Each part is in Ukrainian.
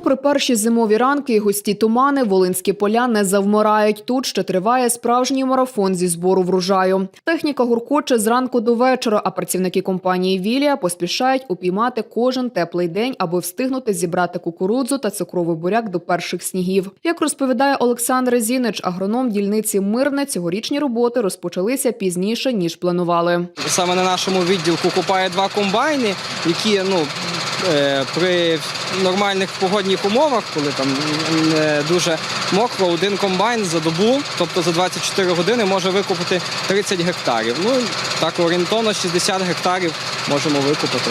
Попри перші зимові ранки і густі тумани, волинські поля не завмирають. Тут ще триває справжній марафон зі збору врожаю. Техніка гуркоче зранку до вечора, а працівники компанії Вілія поспішають упіймати кожен теплий день, аби встигнути зібрати кукурудзу та цукровий буряк до перших снігів. Як розповідає Олександр Зінич, агроном дільниці Мирне, цьогорічні роботи розпочалися пізніше ніж планували. Саме на нашому відділку купає два комбайни, які ну, при нормальних погодних умовах, коли там не дуже мокро, один комбайн за добу, тобто за 24 години, може викупити 30 гектарів. Ну так орієнтовно 60 гектарів можемо викупити.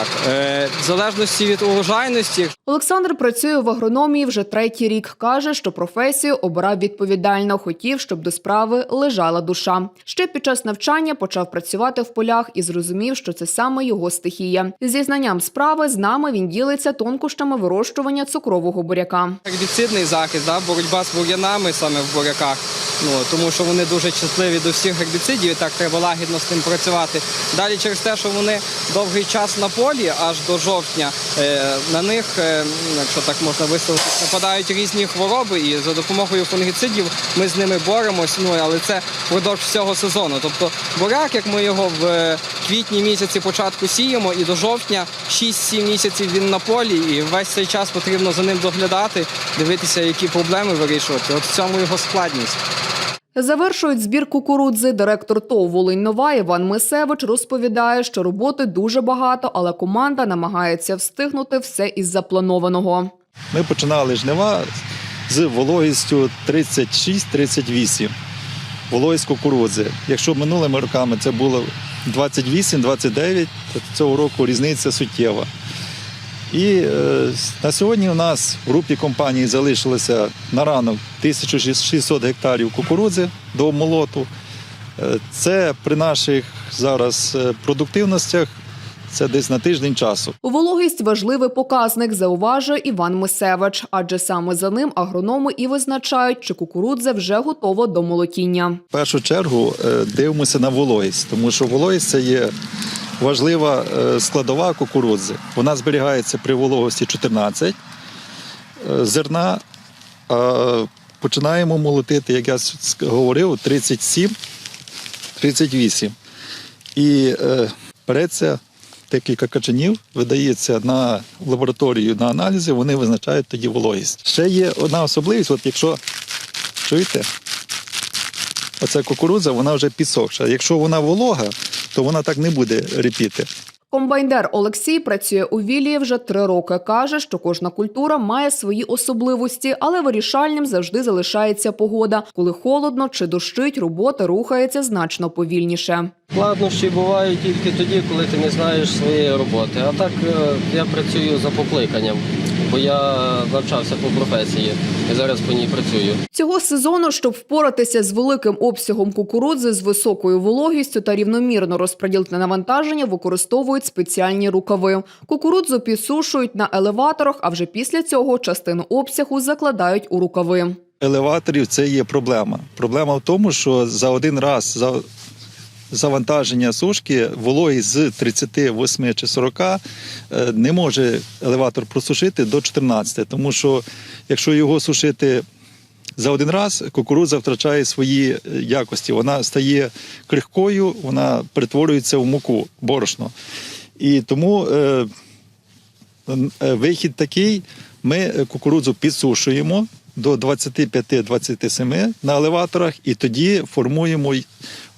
Так, е, в залежності від урожайності, Олександр працює в агрономії вже третій рік. каже, що професію обирав відповідально. Хотів, щоб до справи лежала душа. Ще під час навчання почав працювати в полях і зрозумів, що це саме його стихія. Зі знанням справи з нами він ділиться тонкощами вирощування цукрового буряка. гербіцидний захист, да, боротьба з бур'янами саме в буряках. Ну, тому що вони дуже чутливі до всіх гербіцидів, і так треба лагідно з ним працювати. Далі через те, що вони довгий час на полі, аж до жовтня, е, на них, е, якщо так можна висловити, нападають різні хвороби, і за допомогою фунгіцидів ми з ними боремось. Ну але це впродовж всього сезону. Тобто буряк, як ми його в е, квітні місяці початку сіємо, і до жовтня 6-7 місяців він на полі, і весь цей час потрібно за ним доглядати, дивитися, які проблеми вирішувати. От в цьому його складність. Завершують збір кукурудзи. Директор ТОВ «Волинь Нова» Іван Мисевич розповідає, що роботи дуже багато, але команда намагається встигнути все із запланованого. Ми починали жнива з вологістю 36-38. Вологість кукурудзи. Якщо минулими роками це було 28-29, то цього року різниця суттєва. І е, на сьогодні у нас в групі компанії залишилося на ранок 1600 гектарів кукурудзи до молоту. Е, Це при наших зараз е, продуктивностях це десь на тиждень часу. Вологість важливий показник, зауважує Іван Мисевич, адже саме за ним агрономи і визначають, чи кукурудза вже готова до молотіння. В першу чергу дивимося на вологість, тому що вологість це є важлива е, складова кукурудзи. Вона зберігається при вологості 14 е, зерна. Починаємо молотити, як я говорив, 37, 38. І е, береться декілька качанів, видається на лабораторію на аналізи, вони визначають тоді вологість. Ще є одна особливість, от якщо чуєте, оця кукурудза, вона вже підсохша. Якщо вона волога, то вона так не буде репіти. Комбайнер Олексій працює у Вілії вже три роки. каже, що кожна культура має свої особливості, але вирішальним завжди залишається погода. Коли холодно чи дощить, робота рухається значно повільніше. Складнощі бувають тільки тоді, коли ти не знаєш своєї роботи. А так е, я працюю за покликанням, бо я навчався по професії і зараз по ній працюю. Цього сезону, щоб впоратися з великим обсягом кукурудзи з високою вологістю та рівномірно розподілити навантаження, використовують спеціальні рукави. Кукурудзу підсушують на елеваторах, а вже після цього частину обсягу закладають у рукави. Елеваторів це є проблема. Проблема в тому, що за один раз за завантаження сушки вологість з 38 чи 40 е, не може елеватор просушити до 14, тому що якщо його сушити за один раз, кукурудза втрачає свої е, якості. Вона стає крихкою, вона перетворюється в муку, борошно. І тому е, е, вихід такий: ми кукурудзу підсушуємо до 25-27 на елеваторах, і тоді формуємо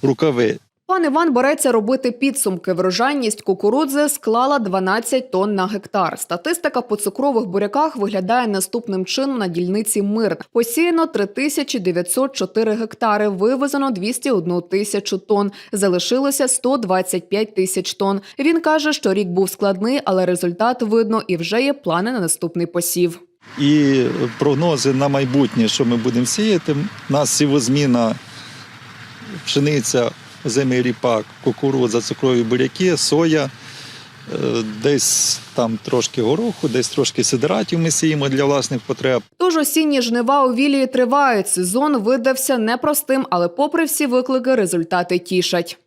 рукави. Пан Іван береться робити підсумки. Врожайність кукурудзи склала 12 тонн на гектар. Статистика по цукрових буряках виглядає наступним чином на дільниці Мир. Посіяно 3904 гектари, вивезено 201 тисячу тонн. Залишилося 125 тисяч тонн. Він каже, що рік був складний, але результат видно і вже є плани на наступний посів. І прогнози на майбутнє, що ми будемо сіяти. У нас сівозміна пшениця, озимий ріпак, кукурудза, цукрові буряки, соя. е, Десь там трошки гороху, десь трошки сидратів ми сіємо для власних потреб. Тож осінні жнива у Вілії тривають. Сезон видався непростим, але попри всі виклики результати тішать.